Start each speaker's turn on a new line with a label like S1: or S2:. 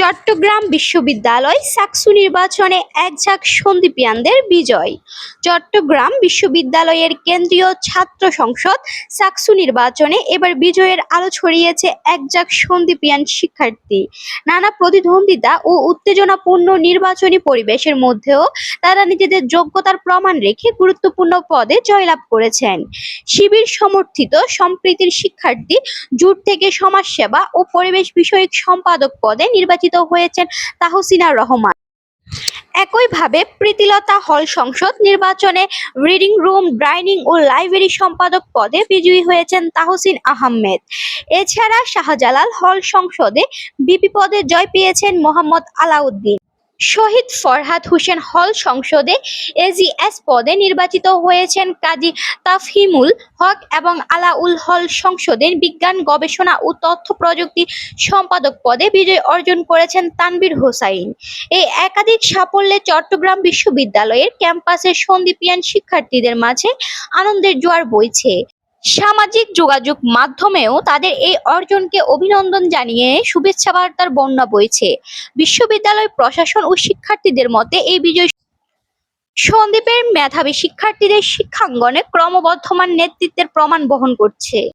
S1: চট্টগ্রাম বিশ্ববিদ্যালয় সাকসু নির্বাচনে একঝাঁক সন্দীপিয়ানদের বিজয়। চট্টগ্রাম বিশ্ববিদ্যালয়ের কেন্দ্রীয় ছাত্র সংসদ সাকসু নির্বাচনে এবার বিজয়ের আলো ছড়িয়েছে একঝাঁক সন্দীপিয়ান শিক্ষার্থী। নানা প্রতিদ্বন্দ্বিতা ও উত্তেজনাপূর্ণ নির্বাচনী পরিবেশের মধ্যেও তারা নিজেদের যোগ্যতার প্রমাণ রেখে গুরুত্বপূর্ণ পদে জয়লাভ করেছেন। শিবির সমর্থিত সম্প্রীতির শিক্ষার্থী, জুট থেকে সমাজসেবা ও পরিবেশ বিষয়ক সম্পাদক পদে নির্বাচিত হয়েছেন তাহসিনা রহমান। একইভাবে প্রীতিলতা হল সংসদ নির্বাচনে রিডিং রুম ডাইনিং ও লাইব্রেরি সম্পাদক পদে বিজয়ী হয়েছেন তাহসিন আহমেদ। এছাড়া শাহজালাল হল সংসদে বিপি পদে জয় পেয়েছেন মোহাম্মদ আলাউদ্দিন। শহীদ ফরহাদ হোসেন হল সংসদে এজিএস পদে নির্বাচিত হয়েছেন কাজী তাফহিমুল হক এবং আলাউল হল সংসদে বিজ্ঞান, গবেষণা ও তথ্য প্রযুক্তি সম্পাদক পদে বিজয় অর্জন করেছেন তানবীর হোসাইন। এই একাধিক সাফল্যে চট্টগ্রাম বিশ্ববিদ্যালয়ের ক্যাম্পাসের সন্দীপিয়ান শিক্ষার্থীদের মাঝে আনন্দের জোয়ার বইছে। সামাজিক যোগাযোগ মাধ্যমেও তাদের এই অর্জনকে অভিনন্দন জানিয়ে শুভেচ্ছা বার্তার বন্যা বইছে। বিশ্ববিদ্যালয় প্রশাসন ও শিক্ষার্থীদের মতে এই বিজয় সন্দীপের মেধাবী শিক্ষার্থীদের শিক্ষাঙ্গনে ক্রমবর্ধমান নেতৃত্বের প্রমাণ বহন করছে।